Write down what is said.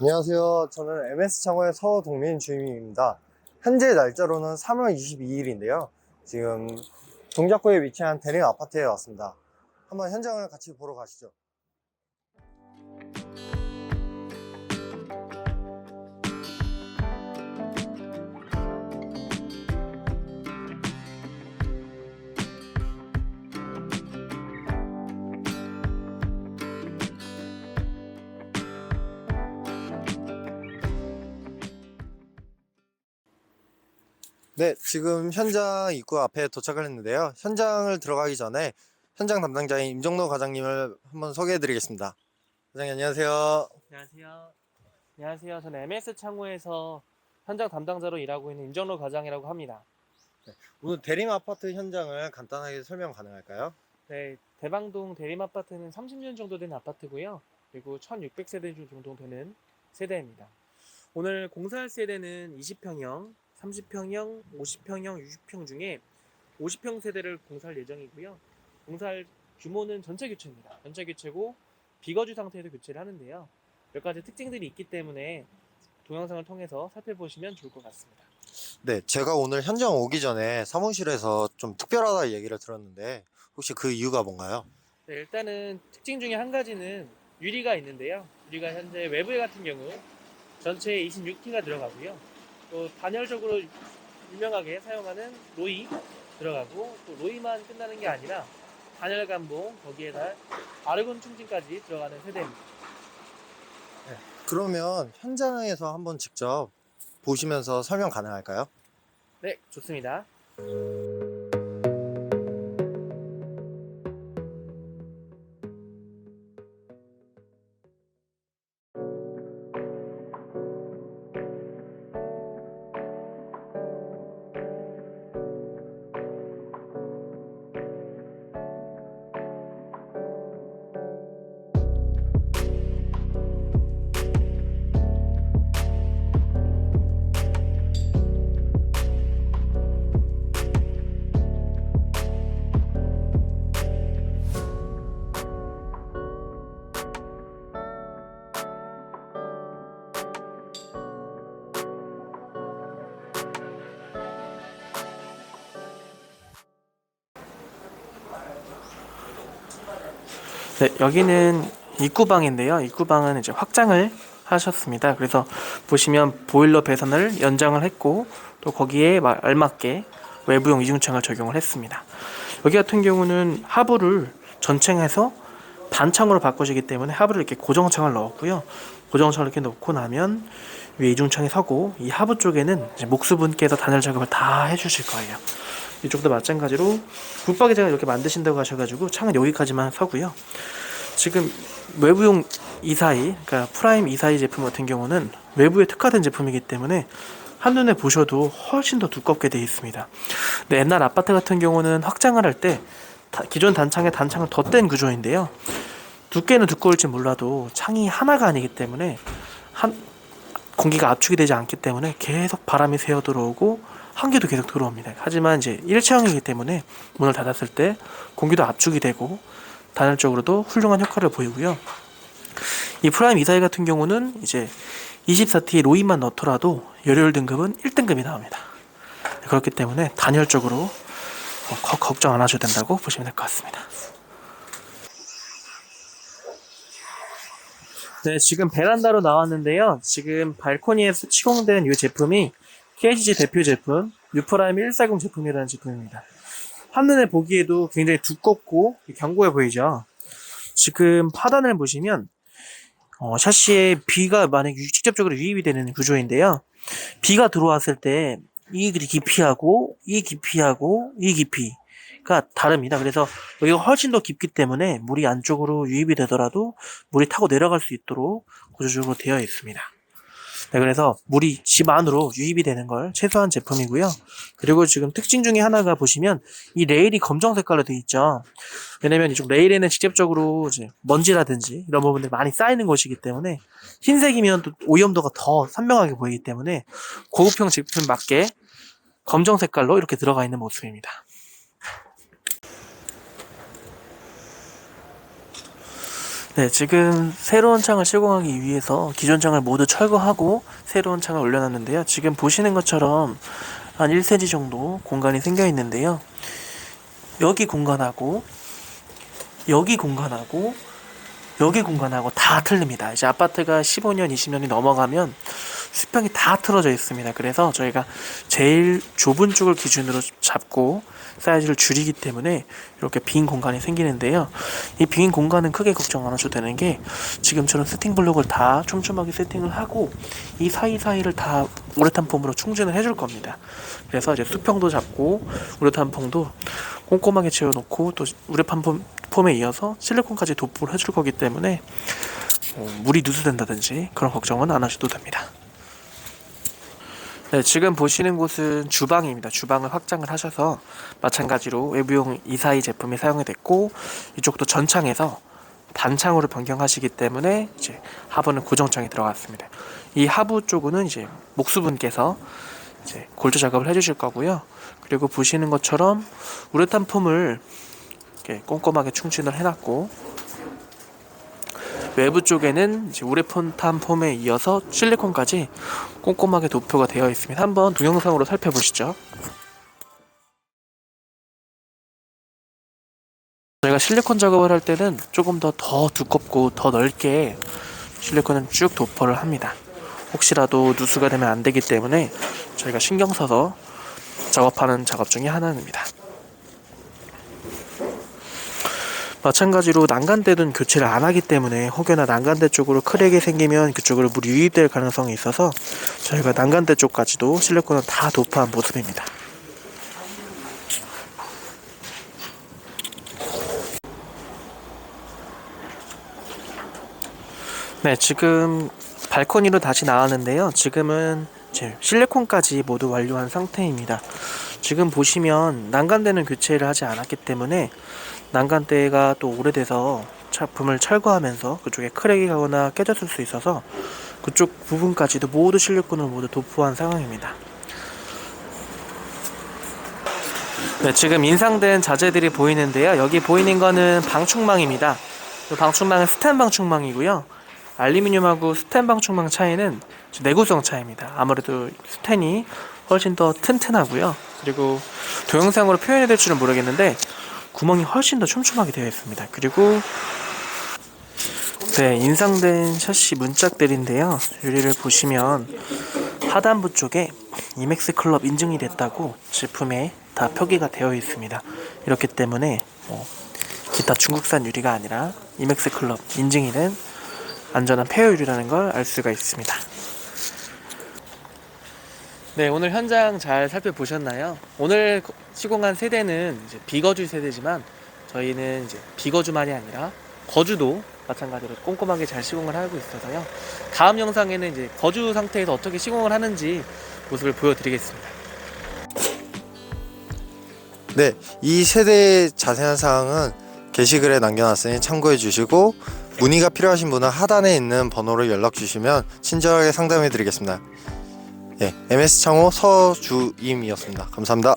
안녕하세요. 저는 MS 창호의 서동민 주임입니다. 현재 날짜로는 3월 22일인데요. 지금 동작구에 위치한 대림 아파트에 왔습니다. 한번 현장을 같이 보러 가시죠. 네, 지금 현장 입구 앞에 도착을 했는데요. 현장을 들어가기 전에 현장 담당자인 임정로 과장님을 한번 소개해 드리겠습니다. 과장님 안녕하세요. 안녕하세요. 안녕하세요. 저는 MS 창호에서 현장 담당자로 일하고 있는 임정로 과장이라고 합니다. 오늘 대림 아파트 현장을 간단하게 설명 가능할까요? 네, 대방동 대림 아파트는 30년 정도 된 아파트고요. 그리고 1,600세대 정도 되는 세대입니다. 오늘 공사할 세대는 20평형, 30평형, 50평형, 60평 중에 50평 세대를 공사할 예정이고요. 공사할 규모는 전체 교체입니다. 전체 교체고 비거주 상태에서 교체를 하는데요. 몇 가지 특징들이 있기 때문에 동영상을 통해서 살펴보시면 좋을 것 같습니다. 네, 제가 오늘 현장 오기 전에 사무실에서 좀 특별하다 얘기를 들었는데 혹시 그 이유가 뭔가요? 네, 일단은 특징 중에 한 가지는 유리가 있는데요. 유리가 현재 외부에 같은 경우 전체에 26T가 들어가고요. 또 단열적으로 유명하게 사용하는 로이 들어가고 또 로이만 끝나는 게 아니라 단열 감봉 거기에다 아르곤 충진까지 들어가는 세대입니다. 그러면 현장에서 한번 직접 보시면서 설명 가능할까요? 네, 좋습니다. 네, 여기는 입구방인데요. 입구방은 이제 확장을 하셨습니다. 그래서 보시면 보일러 배선을 연장을 했고 또 거기에 마- 알맞게 외부용 이중창을 적용을 했습니다. 여기 같은 경우는 하부를 전층해서 반창으로 바꿔주기 때문에 하부를 이렇게 고정창을 넣었고요. 고정창을 이렇게 넣고 나면 위에 이중창이 서고 이 하부 쪽에는 목수분께서 단열 작업을 다 해주실 거예요. 이쪽도 마찬가지로 붙박이장을 이렇게 만드신다고 하셔가지고 창은 여기까지만 서고요. 지금 외부용 이사이, 그러니까 프라임 이사이 제품 같은 경우는 외부에 특화된 제품이기 때문에 한눈에 보셔도 훨씬 더 두껍게 되어 있습니다. 근데 옛날 아파트 같은 경우는 확장을 할 때 기존 단창에 단창을 덧댄 구조인데요. 두께는 두꺼울지 몰라도 창이 하나가 아니기 때문에 한 공기가 압축이 되지 않기 때문에 계속 바람이 새어 들어오고 한기도 계속 들어옵니다. 하지만 이제 일체형이기 때문에 문을 닫았을 때 공기도 압축이 되고 단열적으로도 훌륭한 효과를 보이고요. 이 프라임 이사이 같은 경우는 이제 24T 로이만 넣더라도 열혈 등급은 1등급이 나옵니다. 그렇기 때문에 단열적으로 어, 거- 걱정 안 하셔도 된다고 보시면 될 것 같습니다. 네, 지금 베란다로 나왔는데요. 지금 발코니에서 시공된 이 제품이 KCG 대표 제품 유프라임 140 제품이라는 제품입니다. 한눈에 보기에도 굉장히 두껍고 견고해 보이죠. 지금 하단을 보시면 어, 샤시에 비가 만약 유- 직접적으로 유입이 되는 구조인데요. 비가 들어왔을 때 이 깊이하고 이 깊이하고 이 깊이가 다릅니다. 그래서 여기가 훨씬 더 깊기 때문에 물이 안쪽으로 유입이 되더라도 물이 타고 내려갈 수 있도록 구조적으로 되어 있습니다. 네, 그래서 물이 집 안으로 유입이 되는 걸 최소한 제품이고요. 그리고 지금 특징 중에 하나가 보시면 이 레일이 검정 색깔로 되어 있죠. 왜냐면 이쪽 레일에는 직접적으로 이제 먼지라든지 이런 부분들이 많이 쌓이는 곳이기 때문에 흰색이면 또 오염도가 더 선명하게 보이기 때문에 고급형 제품 맞게 검정 색깔로 이렇게 들어가 있는 모습입니다. 네, 지금 새로운 창을 시공하기 위해서 기존 창을 모두 철거하고 새로운 창을 올려놨는데요. 지금 보시는 것처럼 한 1cm 정도 공간이 생겨 있는데요. 여기 공간하고 여기 공간하고 여기 공간하고 다 틀립니다. 이제 아파트가 15년, 20년이 넘어가면 수평이 다 틀어져 있습니다. 그래서 저희가 제일 좁은 쪽을 기준으로 잡고 사이즈를 줄이기 때문에 이렇게 빈 공간이 생기는데요. 이 빈 공간은 크게 걱정 안 하셔도 되는 게 지금처럼 세팅 블록을 다 촘촘하게 세팅을 하고 이 사이사이를 다 우레탄 폼으로 충전을 해줄 겁니다. 그래서 이제 수평도 잡고 우레탄 폼도 꼼꼼하게 채워놓고 또 우레탄 폼, 폼에 이어서 실리콘까지 도포를 해줄 거기 때문에 어, 물이 누수된다든지 그런 걱정은 안 하셔도 됩니다. 네, 지금 보시는 곳은 주방입니다. 주방을 확장을 하셔서 마찬가지로 외부용 이사이 제품이 사용이 됐고 이쪽도 전창에서 단창으로 변경하시기 때문에 이제 하부는 고정창이 들어갔습니다. 이 하부 쪽은 이제 목수분께서 이제 골조 작업을 해주실 거고요. 그리고 보시는 것처럼 우레탄 폼을 꼼꼼하게 충진을 해놨고 외부 쪽에는 이제 우레탄 폼에 이어서 실리콘까지 꼼꼼하게 도표가 되어 있습니다. 한번 동영상으로 살펴보시죠. 저희가 실리콘 작업을 할 때는 조금 더 더 두껍고 더 넓게 실리콘은 쭉 도포를 합니다. 혹시라도 누수가 되면 안 되기 때문에 저희가 신경 써서 작업하는 작업 중에 하나입니다. 마찬가지로 난간대는 교체를 안 하기 때문에 혹여나 난간대 쪽으로 크랙이 생기면 그쪽으로 물이 유입될 가능성이 있어서 저희가 난간대 쪽까지도 실리콘을 다 도포한 모습입니다. 네, 지금 발코니로 다시 나왔는데요. 지금은 실리콘까지 모두 완료한 상태입니다. 지금 보시면 난간대는 교체를 하지 않았기 때문에 난간대가 또 오래돼서 차품을 철거하면서 그쪽에 크랙이 가거나 깨졌을 수 있어서 그쪽 부분까지도 모두 실리콘을 모두 도포한 상황입니다. 네, 지금 인상된 자재들이 보이는데요. 여기 보이는 거는 방충망입니다. 이 방충망은 스텐 방충망이고요. 알루미늄하고 스텐 방충망 차이는 내구성 차이입니다. 아무래도 스텐이 훨씬 더 튼튼하고요. 그리고 동영상으로 표현해야 될 줄은 모르겠는데 구멍이 훨씬 더 촘촘하게 되어 있습니다. 그리고 네, 인상된 샤시 문짝들인데요. 유리를 보시면 하단부 쪽에 이맥스 클럽 인증이 됐다고 제품에 다 표기가 되어 있습니다. 이렇기 때문에 뭐 기타 중국산 유리가 아니라 이맥스 클럽 인증이 된 안전한 폐허 유리라는 걸 알 수가 있습니다. 네, 오늘 현장 잘 살펴보셨나요? 오늘 시공한 세대는 이제 비거주 세대지만 저희는 이제 비거주만이 아니라 거주도 마찬가지로 꼼꼼하게 잘 시공을 하고 있어서요. 다음 영상에는 이제 거주 상태에서 어떻게 시공을 하는지 모습을 보여드리겠습니다. 네, 이 세대의 자세한 사항은 게시글에 남겨놨으니 참고해 주시고 문의가 필요하신 분은 하단에 있는 번호로 연락 주시면 친절하게 상담해 드리겠습니다. 예, MS 창호 서주임이었습니다. 감사합니다.